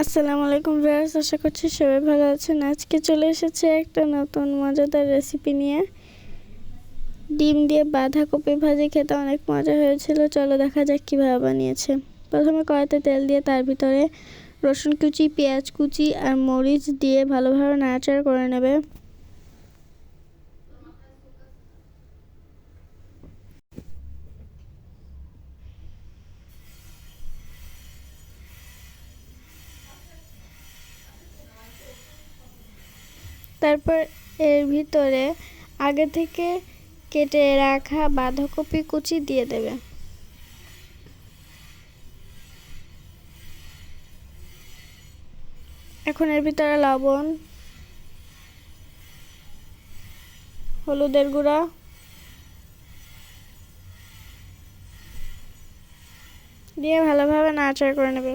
আসসালামু আলাইকুম ভিউয়ার্স, আশা করছি সবাই ভালো আছেন। আজকে চলে এসেছে একটা নতুন মজাদার রেসিপি নিয়ে। ডিম দিয়ে বাঁধাকপি ভাজি খেতে অনেক মজা হয়েছিল। চলো দেখা যাক কীভাবে বানিয়েছে। প্রথমে কড়াইতে তেল দিয়ে তার ভিতরে রসুন কুচি, পেঁয়াজ কুচি আর মরিচ দিয়ে ভালোভাবে নাড়াচাড়া করে নেবে। তারপর এর ভিতরে আগে থেকে কেটে রাখা বাঁধাকপি কুচি দিয়ে দেবে। এখন এর ভিতরে লবণ, হলুদের গুঁড়া, দিয়ে ভালোভাবে নাড়াচাড়া করে নেবে।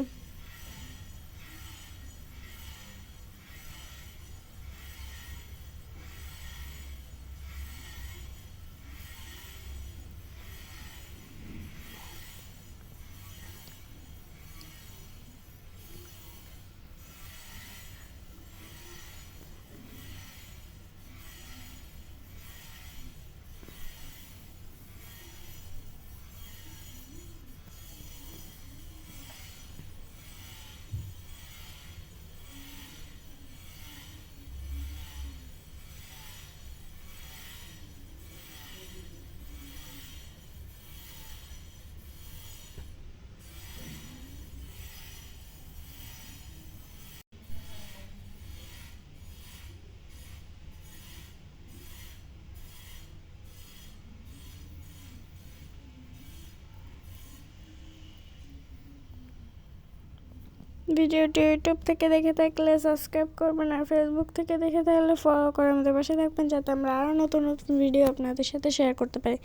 ভিডিওটি ইউটিউব থেকে দেখে থাকলে সাবস্ক্রাইব করবেন আর ফেসবুক থেকে দেখে থাকলে ফলো করে আমাদের পাশে থাকবেন যাতে আমরা আরও নতুন নতুন ভিডিও আপনাদের সাথে শেয়ার করতে পারি।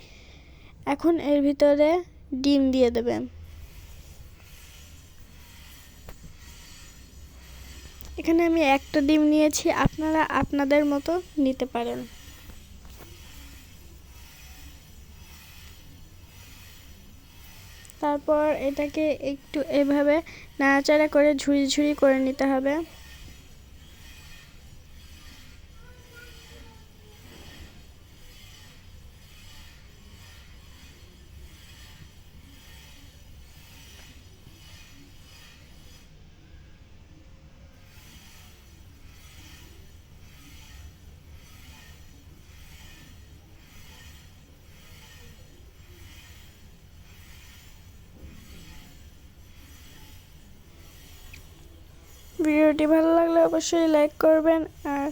এখন এর ভিতরে ডিম দিয়ে দেবেন। এখানে আমি একটা ডিম নিয়েছি, আপনারা আপনাদের মতো নিতে পারেন। তারপর এটাকে একটু এভাবে নাড়াচাড়া করে ঝুড়ি ঝুড়ি করে নিতে হবে। ভিডিওটি ভালো লাগলে অবশ্যই লাইক করবেন আর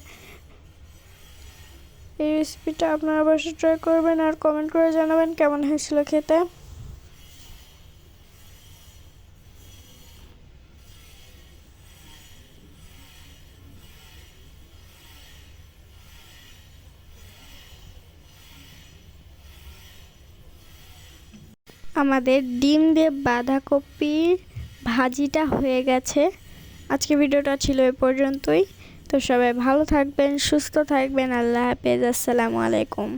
এই রেসিপিটা আপনারা অবশ্যই ট্রাই করবেন আর কমেন্ট করে জানাবেন কেমন হয়েছিল খেতে। আমাদের ডিম দিয়ে বাঁধাকপির ভাজিটা হয়ে গেছে। আজকে ভিডিওটা ছিল এ পর্যন্তই। তো সবাই ভালো থাকবেন, সুস্থ থাকবেন। আল্লাহ হাফেজ। আসসালামু আলাইকুম।